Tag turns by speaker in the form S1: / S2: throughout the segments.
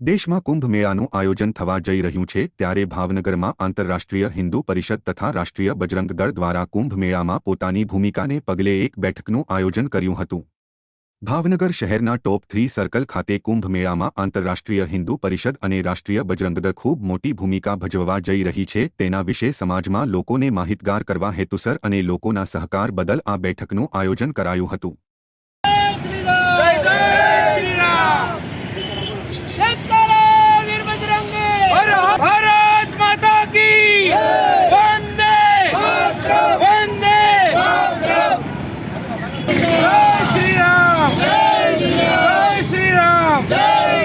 S1: દેશમાં કુંભ મેળાનું આયોજન થવા જઈ રહ્યું છે ત્યારે ભાવનગરમાં આંતરરાષ્ટ્રીય હિન્દુ પરિષદ તથા રાષ્ટ્રીય બજરંગ દળ દ્વારા કુંભ મેળામાં પોતાની ભૂમિકાને પગલે એક બેઠકનું આયોજન કર્યું હતું. ભાવનગર શહેરના ટોપ થ્રી સર્કલ ખાતે કુંભ મેળામાં આંતરરાષ્ટ્રીય હિન્દુ પરિષદ અને રાષ્ટ્રીય બજરંગ દળ ખૂબ મોટી ભૂમિકા ભજવવા જઈ રહી છે. તેના વિશે સમાજમાં લોકોને માહિતગાર કરવા હેતુસર અને લોકોના સહકાર બદલ આ બેઠકનું આયોજન કરાયું હતું.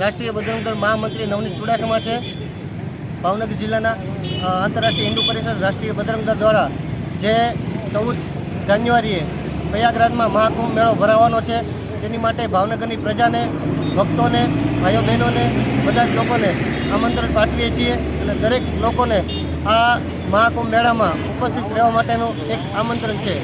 S2: રાષ્ટ્રીય બજરંગ દળ મહામંત્રી નવનીત ચુડાસમા છે. ભાવનગર જિલ્લાના આંતરરાષ્ટ્રીય હિન્દુ પરિષદ રાષ્ટ્રીય બજરંગ દળ દ્વારા જે ચૌદ જાન્યુઆરીએ પ્રયાગરાજમાં મહાકુંભ મેળો ભરાવાનો છે, તેની માટે ભાવનગરની પ્રજાને, ભક્તોને ભાઈઓ બહેનોને બધા જ લોકોને આમંત્રણ પાઠવીએ છીએ અને દરેક લોકોને આ મહાકુંભ મેળામાં ઉપસ્થિત રહેવા માટેનું એક આમંત્રણ છે.